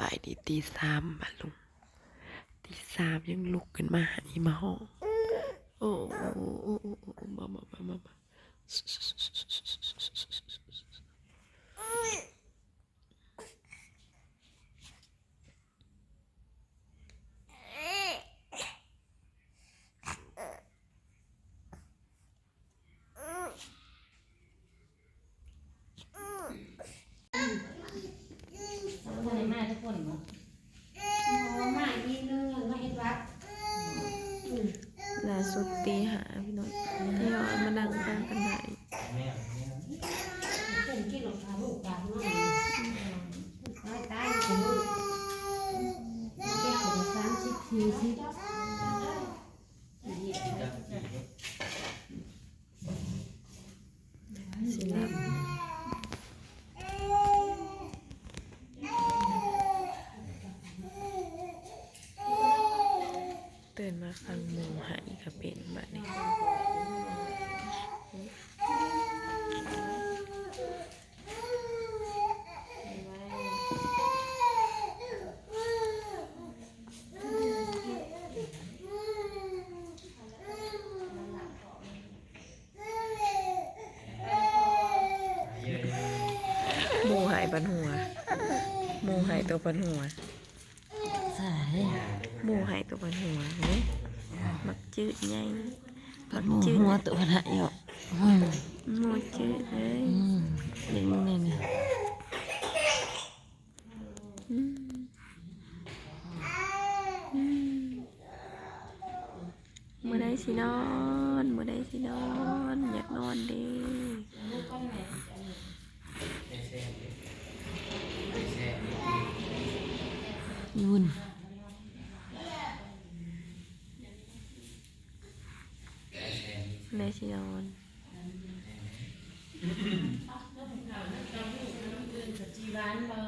สบายดีตีสามมาลุงตีสามยังลุกขึ้นมาหาอีมาห้องโอ้โอ้โอ้โอ้มามามามามาสุดตีหา พี่น้องที่เอามานั่งฟังกันไหนสิลับตื่นมาฟัง หมูหายกับเป็นแบบนี้หมูหายปันหัวหมูหายตัวปันหัว สายหมูหายตัวปันหัวเฮ้ ยมักจืดไงปัดหมูหัวตัวหายอะอืมหมูจืดเลยอืมเด็กนี่นะเมื่อได้สินอนเมื่อได้สินอน อยากนอนเดียุ่น เมื่อได้สินอนจีร้านเรา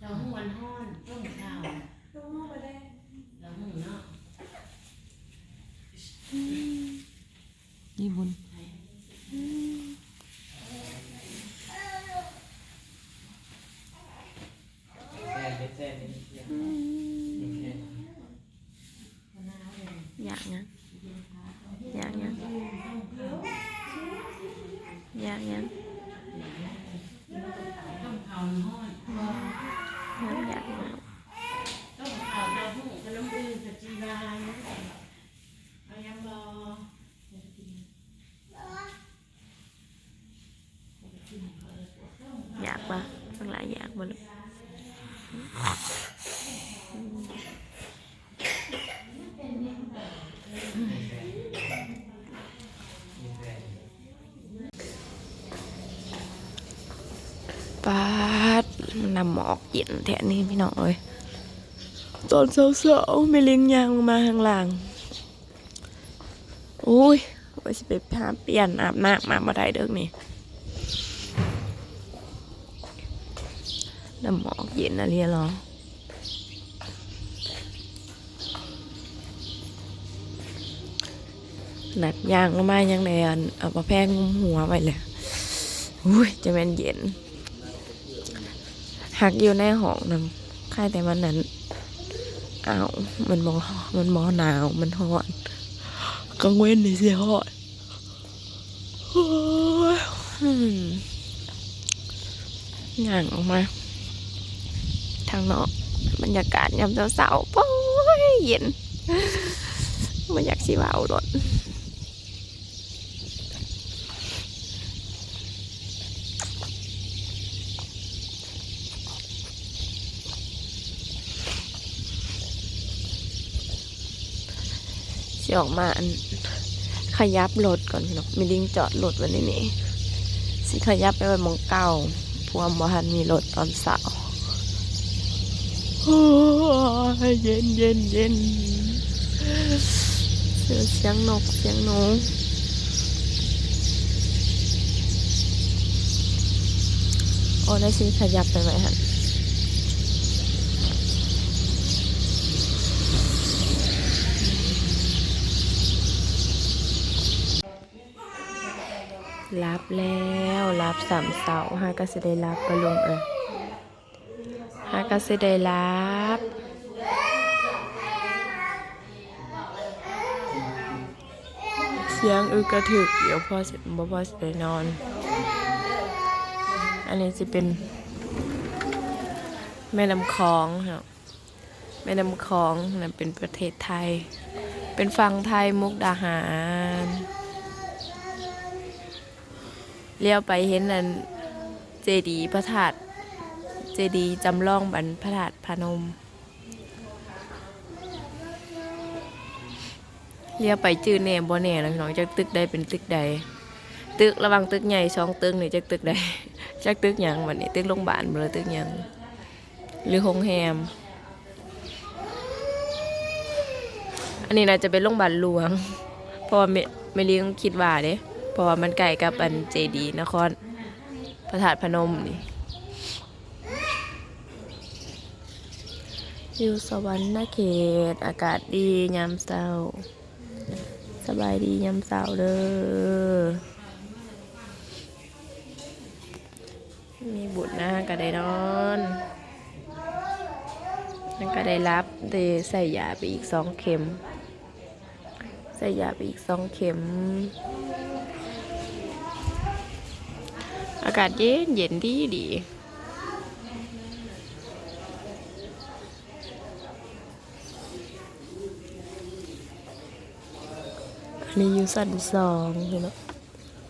เราหุ้วันห้อนต้มข้าวเราหุ้นเนาะยี่บุญอยากยังอยากยังอยากยัง ต้มข้าวห้อน ยังอยากยัง ต้มข้าวเราหุ้นกับน้ำดื่มกับจีร้านเอายังรอ อยากปะทั้งหลายอยากบ่ลูกปาดมันนำหมอกเย็นแถวนี้พี่น้องเอ้ยตอนเช้าๆไม่เลี้ยงยางลงมาข้างล่างโอ้ยว่าสิไปพาเปลี่ยนอาบน้ำมาบ่ได้เด้อนี่ น้ำหมอกเย็นนะเรียนเหรอหนักยางลงมายังแดนเอาปลาแพงงุมหัวไปเลยอุ้ยจะเป็นเย็น หักอยู่ในห้องนำค่ายแต่มันนั้นอ้าวมันบอมันบอหนาว มันร้อนกังเว้นนี่สิร้อนโอ้ยอืมย่างออกมา ทางนอกบรรยากาศยามเสาๆโอ้ยเย็นไม่อยากสิว่าวรถสิออกมาขยับรถก่อนพี่น้องมีลิงจอดรถไว้ในนี้สิขยับไปไว้มองเก่าพวมบ่ทันมีรถตอนเสาร์ เย็นเย็นเย็นเสียงเสียงนกเสียงหนูโอ้ได้สิขยับไปไหมฮะรับแล้วรับสามเสาห้าก็จะได้รับไปลงเออ หากสิได้รับเสียงอึกกระถึก เดี๋ยวพ่อสบ่พ่อสิไปนอน อันนี้จะเป็น แม่น้ำคลองครับแม่น้ำคลองนั่นเป็นประเทศไทย เป็นฝั่งไทยมุกดาหารเลี้ยวไปเห็นนั่นเจดีย์พระธาตุ ดีย์จำลองบรรพระธาตุพนมเลี้ยวไปจื้อแหน่บ่แน่แล้วพี่น้องจักตึกใดเป็นตึกใด ตึกระวังตึกใหญ่สองตึกนี่จักตึกใดจักตึกหยังบัดนี้ตึกโรงพยาบาลบ่หรือตึกหยังหรือโรงแรมอันนี้น่าจะเป็นโรงพยาบาลหลวง เพราะว่าแม่แม่เลี้ยงคิดว่าเด้เพราะว่ามันใกล้กับอันเจดีนครพระธาตุพนมนี่ อยู่สวรรค์เขต อากาศดียามเช้า สบายดียามเช้าเด้อมีบุตรนะก็ได้นอนนั่นก็ได้รับเดใส่ยาไปอีกสองเข็ม ใส่ยาไปอีกสองเข็ม อากาศเย็นเย็นดีดี อันนี้อยู่สันสองเห็นไหม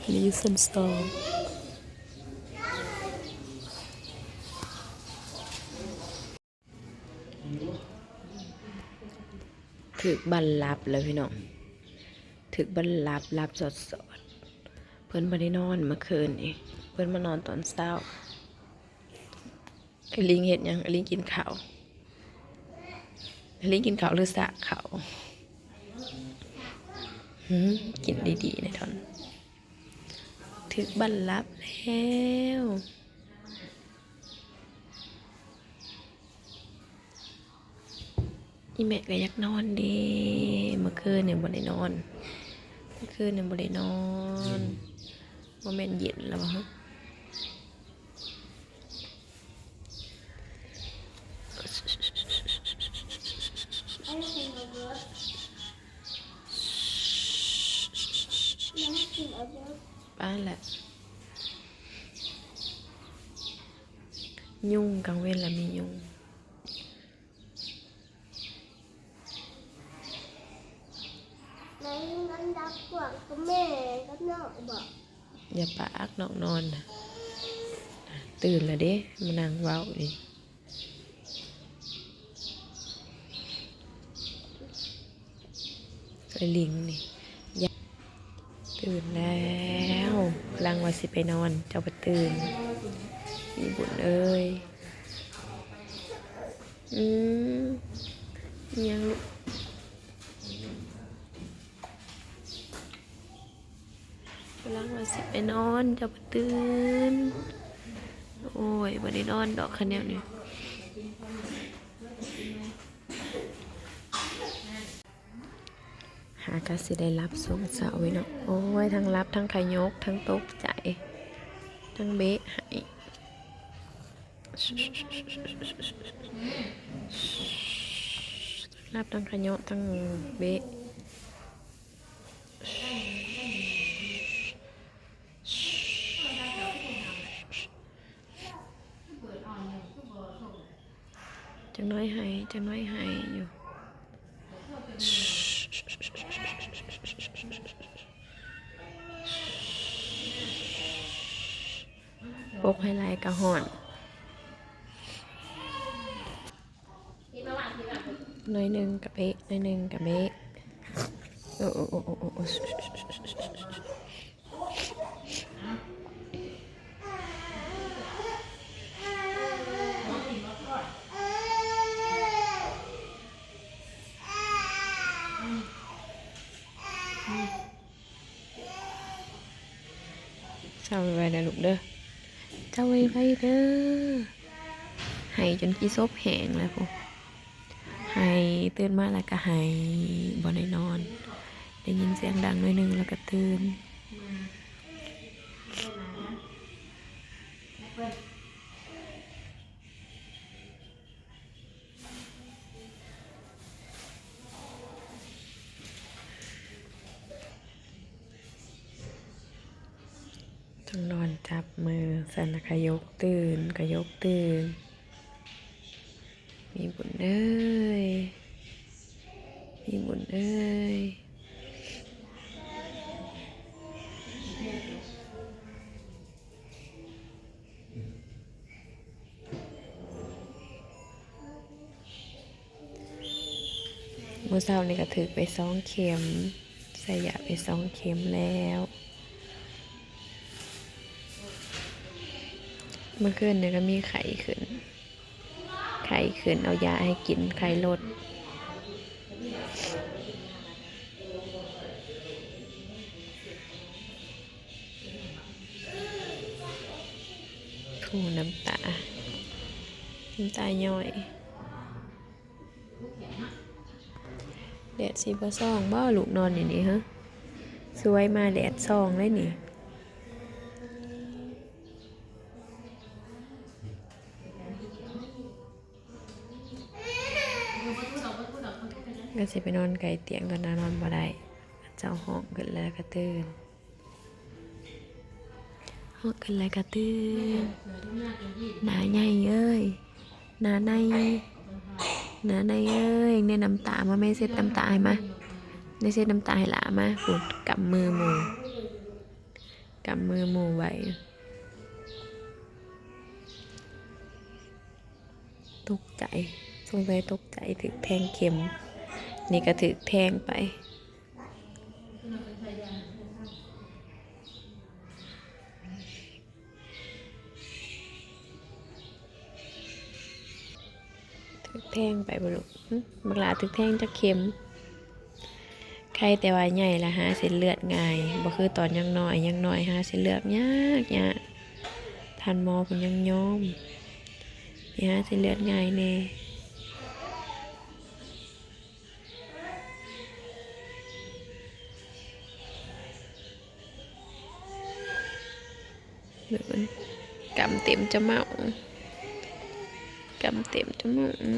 อันนี้อยู่สันสองถึกบันลับแล้วพี่น้องถึกบันลับลับสดสดๆเพื่อนมาได้นอนเมื่อคืนนี่เพื่อนมานอนตอนเช้าไอ้ลิงเห็นยังไอ้ลิงกินข้าวไอ้ลิงกินข้าวหรือสะข้าว กินดีๆในทอน ถึกบันลับแล้วอีแม่ก็อยากนอนเดีเมื่อคืนเนี่ยบ่ได้นอน เมื่อคืนเนี่ยบ่ได้นอนบ่แม่นเย็นแล้วบ่ฮะ ป้านแหละยุ่งกลางเว้นแล้วมียุ่งใน ตื่นแล้วพลังว่าสิไปนอน เจ้าไปตื่นมีบุญเอ้ยอืมยังลูกกำลังว่าสิไปนอนจะไปตื่น โอ้ยวันนี้นอนดอกคันเนี้ยนี่ หากาสิได้รับสงเสาไว้เนาะโอ้ยทั้งรับทั้งขยกทั้งตกใจ ทั้งเบะใหายรับทั้งขยกทั้งเบะจังน้อยให้จังน้อยให้อยู่ ปกให้ลายกระห่อนหน้อยหนึ่งกับเอ๊ะหน้อยหนึ่งกับเอ๊ะโอ้โอ้โอ้โอ้เจ้าไวๆนะลูกเด้อเจ้าไว้ไว้เด้อให้จนขี้ซบแหงแล้วพวกให้ตื่นมาแล้วก็ให้บ่ได้นอน ได้ยินเสียงดังหน่อยนึงแล้วก็ตื่นอนจับ มือสันขยกตื่นขยกตื่น มีบุญเอ้ย มีบุญเอ้ยเมื่อเช้านี่ก็ถือไปสองเข็ม ใส่ยาไปสองเข็มแล้ว เมื่อคืนเนี่ยก็มีไข้ขึ้น ไข้ขึ้นเอายาให้กินไข้ลดถูน้ำตา น้ำตาย่อยแดดสีบ่ซองบ่ลูกนอนอย่างนี้ฮะสวยมาแดดซองเลยนี่ ก็สิไปนอนไกลเตียงตอนนั้นนอนบ่ได้เจ้าห้องขึ้นแล้วก็ตื่นห้องขึ้นแล้วก็ตื่นหนาใหญ่เอ้ยหนาในหนาในเอ้ยในน้ำตามาไม่เซ็ตน้ำตาให้มาในเซ็ตน้ำตาให้ลามาปุดกำมือหมูกำมือหมูไว้ตกใจ สงสัยตกใจถึกแทงเข็ม นี่ก็ถือแทงไป ถือแทงไปบลุบักลาถือแทงจะเข็มใครแต่ว่าใหญ่ละหาเส้นเลือดง่ายบ่คือตอนยังน้อยยังน้อยหาเส้นเลือดยากยากทันมอผมยังยอมนี่หาเส้นเลือดง่ายแน่ หรือมันกำเต็มจะเมากำเต็มจะเมาอื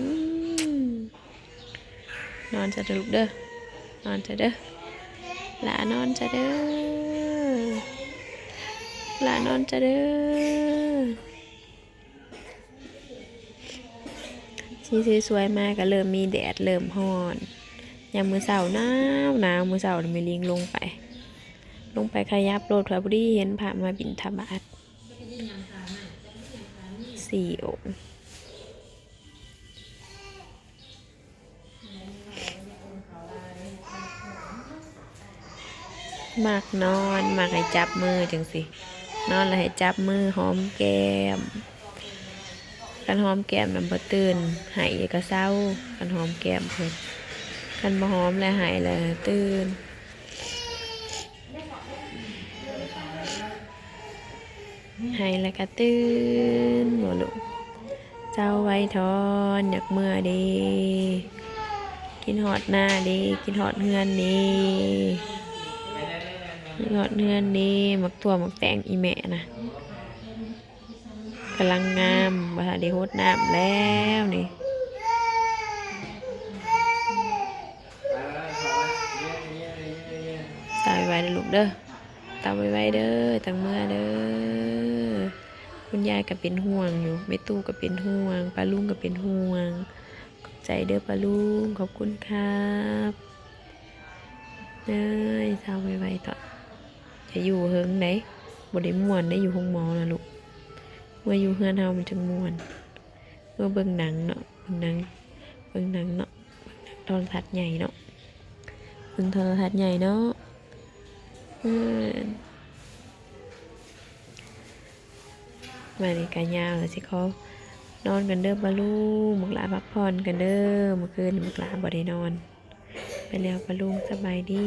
มนอนจะลุกเด้อนอนจะเด้อหลานอนจะเด้อหลานอนจะเด้อสีสวยๆมากก็เริ่มมีแดดเริ่มฮ้อนยามมือเสาหนาวหนาวมือเสาร์ไม่ลิงลงไป ลงไปขยับโรถพระบุรีเห็นพระมาบินธบาต สี่องค์มากนอนมากให้จับมือจังสิ นอนแล้วให้จับมือหอมแก้มกันหอมแก้มนำบ่ตื่นหายก็เศร้ากันหอมแก้มเพิ่นกันบ่หอมแล้วหายแล้วตื่น ให้แล้วก็ตื่นบ่ลูกเจ้าไว้ทอนอยากเมื่อดี กินหอดหน้าดี กินหอดเฮือนดีกินหอดเฮือนดีหมักตัวหมักแตงอีแม่นะกำลังงามบ่ทันได้โฮดน้ำแล้วนี่ตายไว้เด้อลูกเด้อ ตาไว้ๆเด้อตั้งเมื่อเด้อคุณยายก็เป็นห่วงอยู่แม่ตู้ก็เป็นห่วงป้าลุงก็เป็นห่วง ขอบใจเด้อป้าลุงขอบคุณครับเด้อเศร้าไว้ๆต่อจะอยู่เฮิงไหนบ่ได้ม่วนได้อยู่ห้องหมอนะลูกเมื่ออยู่เฮือนเฮามันจังม่วนเมื่อเบิ่งหนังเนาะเบิ่งหนังเบิ่งหนังเนาะโทรทัศน์ใหญ่เนาะเบิ่งโทรทัศน์ใหญ่เนาะ มาในกายาวแล้วสิเขานอนกันเด้อบาลูมึกลาพักผ่อนกันเด้อเมื่อคืนมึกลาบ่ได้นอน ไปแล้วบาลูสบายดี